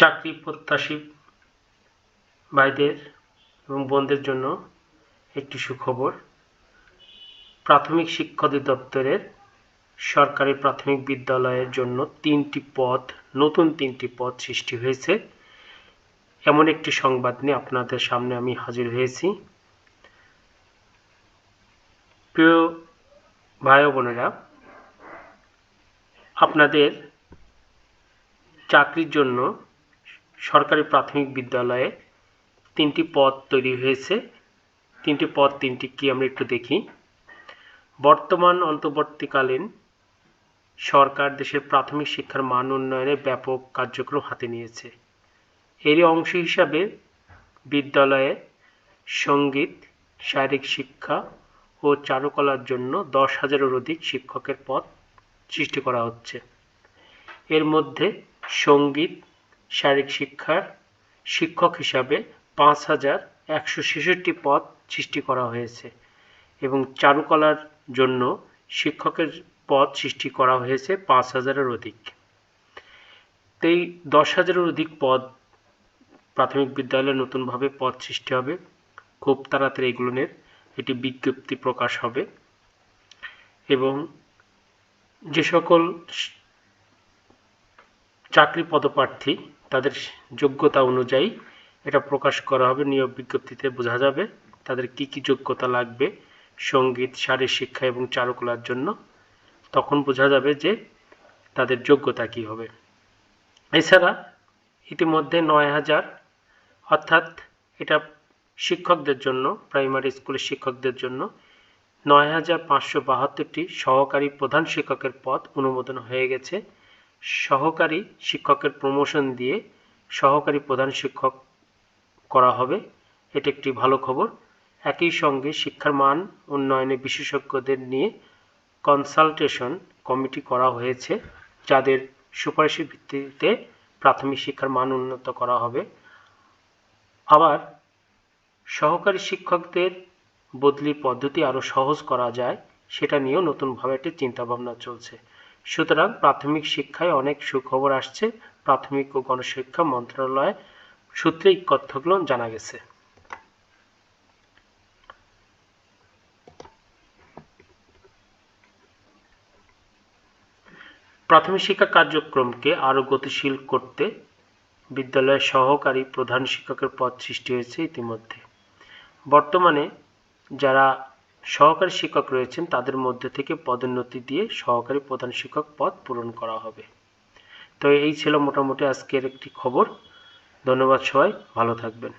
চাকরি প্রত্যাশী ভাইদের এবং বোনদের জন্য একটি সুখবর। প্রাথমিক শিক্ষা অধিদপ্তরের সরকারি প্রাথমিক বিদ্যালয়ের জন্য তিনটি পদ, নতুন তিনটি পদ সৃষ্টি হয়েছে। এমন একটি সংবাদ নিয়ে আপনাদের সামনে আমি হাজির হয়েছি। প্রিয় ভাই বোনেরা, আপনাদের চাকরির জন্য সরকারি প্রাথমিক বিদ্যালয়ে তিনটি পদ তৈরি হয়েছে। তিনটি পদ, তিনটি কি আমরা একটু দেখি। বর্তমান অন্তর্বর্তীকালীন সরকার দেশের প্রাথমিক শিক্ষার মান উন্নয়নে ব্যাপক কার্যক্রম হাতে নিয়েছে। এরই অংশ হিসাবে বিদ্যালয়ে সংগীত, শারীরিক শিক্ষা ও চারুকলার জন্য দশ হাজারের অধিক শিক্ষকের পদ সৃষ্টি করা হচ্ছে। এর মধ্যে সংগীত শারীরিক শিক্ষার শিক্ষক হিসাবে পাঁচ হাজার একশো ছেষট্টি পদ সৃষ্টি করা হয়েছে এবং চারুকলার জন্য শিক্ষকের পদ সৃষ্টি করা হয়েছে পাঁচ হাজারের অধিক। তো এই দশ হাজারের অধিক পদ প্রাথমিক বিদ্যালয়ে নতুনভাবে পদ সৃষ্টি হবে। খুব তাড়াতাড়ি এগুলোনের এটি বিজ্ঞপ্তি প্রকাশ হবে। এবং যে সকল চাকরি পদপ্রার্থী তাদের যোগ্যতা অনুযায়ী এটা প্রকাশ করা হবে, নিয়োগ বিজ্ঞপ্তিতে বোঝা যাবে তাদের কি কি যোগ্যতা লাগবে সংগীত, শারীরিক শিক্ষা এবং চারুকলার জন্য। তখন বোঝা যাবে যে তাদের যোগ্যতা কি হবে। এছাড়া ইতিমধ্যে নয় হাজার, অর্থাৎ এটা শিক্ষকদের জন্য, প্রাইমারি স্কুলের শিক্ষকদের জন্য নয় হাজার পাঁচশো বাহাত্তরটি সহকারী প্রধান শিক্ষকের পদ অনুমোদন হয়ে গেছে। সহকারী শিক্ষকের প্রমোশন দিয়ে সহকারী প্রধান শিক্ষক করা হবে। এটা একটি ভালো খবর। একই সঙ্গে শিক্ষার মান উন্নয়নে বিশেষজ্ঞদের নিয়ে কনসালটেশন কমিটি করা হয়েছে, যাদের সুপারিশের ভিত্তিতে প্রাথমিক শিক্ষার মান উন্নত করা হবে। আবার সহকারী শিক্ষকদের বদলি পদ্ধতি আরও সহজ করা যায়, সেটা নিয়েও নতুনভাবে একটি চিন্তাভাবনা চলছে। সুতরাং প্রাথমিক শিক্ষায় অনেক সুখবর আসছে। প্রাথমিক ও গণশিক্ষা মন্ত্রণালয় সূত্রে তথ্যগুলো জানা গেছে। প্রাথমিক শিক্ষা কার্যক্রমকে আরও গতিশীল করতে বিদ্যালয়ের সহকারী প্রধান শিক্ষকের পদ সৃষ্টি হয়েছে ইতিমধ্যে। বর্তমানে যারা সহকারী শিক্ষক রয়েছেন, তাদের মধ্যে থেকে পদোন্নতি দিয়ে সহকারী প্রধান শিক্ষক পদ পূরণ করা হবে। তো এই ছিল মোটামুটি আজকের একটি খবর। ধন্যবাদ সবাই, ভালো থাকবেন।